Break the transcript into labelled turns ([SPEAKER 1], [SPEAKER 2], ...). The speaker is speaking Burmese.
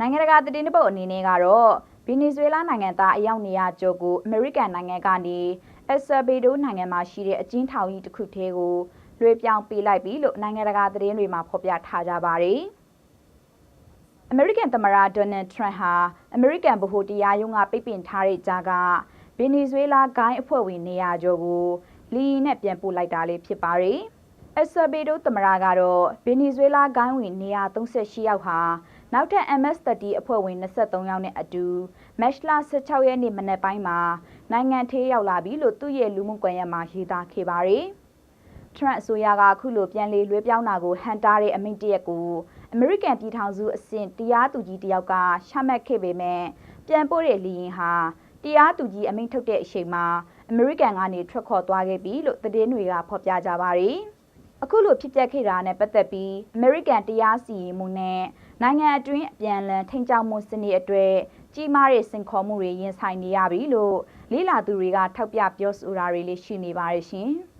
[SPEAKER 1] နိုင်ငံတကာသတင်းတပုတ်အနေနဲ့ကတော့ဗီနီဇွဲလားနိုင်ငံသားအယောက်200ကျော်ကိုအမေရိကန်နိုင်ငံကနေအက်ဆာဘေဒိုနိုင်ငံမှာရှိတဲ့အကျဉ်းထောင်ကြီးတစ်ခုထဲကိုလွှဲပြောင်းပေးလိုက်ပြီလို့နိုင်ငံတကာသတင်းတွေမှာဖော်ပြထားကြပါတယ်။အမေရိကန်သမ္မတဒေါ်နယ်ထရန့်ဟာအမေရိကန်ဗဟိုတရားရုံးကပိတ်ပင်ထားတဲ့ကြားကဗီနီဇွဲလားဂိုင်းအဖွဲ့ဝင်200ကျော်ကိုလီယီနဲ့ပြန်ပို့လိုက်တာလေးဖြစ်ပါတယ်။အက်ဆာဘေဒိုသမ္မတကတော့ဗီနီဇွဲလားဂိုင်းဝင်138ယောက်ဟာ နောက်ထပ် MS30 အဖွဲ့ဝင်23ယောက်နဲ့အတူမက်လ16ရက်နေ့မနက်ပိုင်းမှာနိုင်ငံထေးရောက်လာပြီလို့သူ့ရဲ့လူမှုကွန်ရက်မှာရေးသားခဲ့ပါတယ်။ထရန့်အစိုးရကခုလိုပြန်လေလွှဲပြောင်းတာကိုဟန်တားတဲ့အမိန့်တရက်ကိုအမေရိကန်ပြည်ထောင်စုအဆင့်တရားသူကြီးတယောက်ကချမှတ်ခဲ့ပေမဲ့ပြန်ပို့တဲ့လီရင်ဟာတရားသူကြီးအမိန့်ထုတ်တဲ့အချိန်မှာအမေရိကန်ကနေထွက်ခေါ်သွားခဲ့ပြီလို့သတင်းတွေကဖော်ပြကြပါတယ်။ အခုလိုဖြစ်ပျက်ခဲ့တာနဲ့ပတ်သက်ပြီးအမေရိကန်တရားစီရင်မှုနဲ့နိုင်ငံအတွင်းအပြန်အလှန်ထိန်းချုပ်မှုစနစ်အတွက်ကြီးမားတဲ့စင်ခေါ်မှုတွေရင်ဆိုင်နေရပြီလို့လေးလာသူတွေကထောက်ပြပြောဆိုတာတွေလည်းရှိနေပါတယ်ရှင်။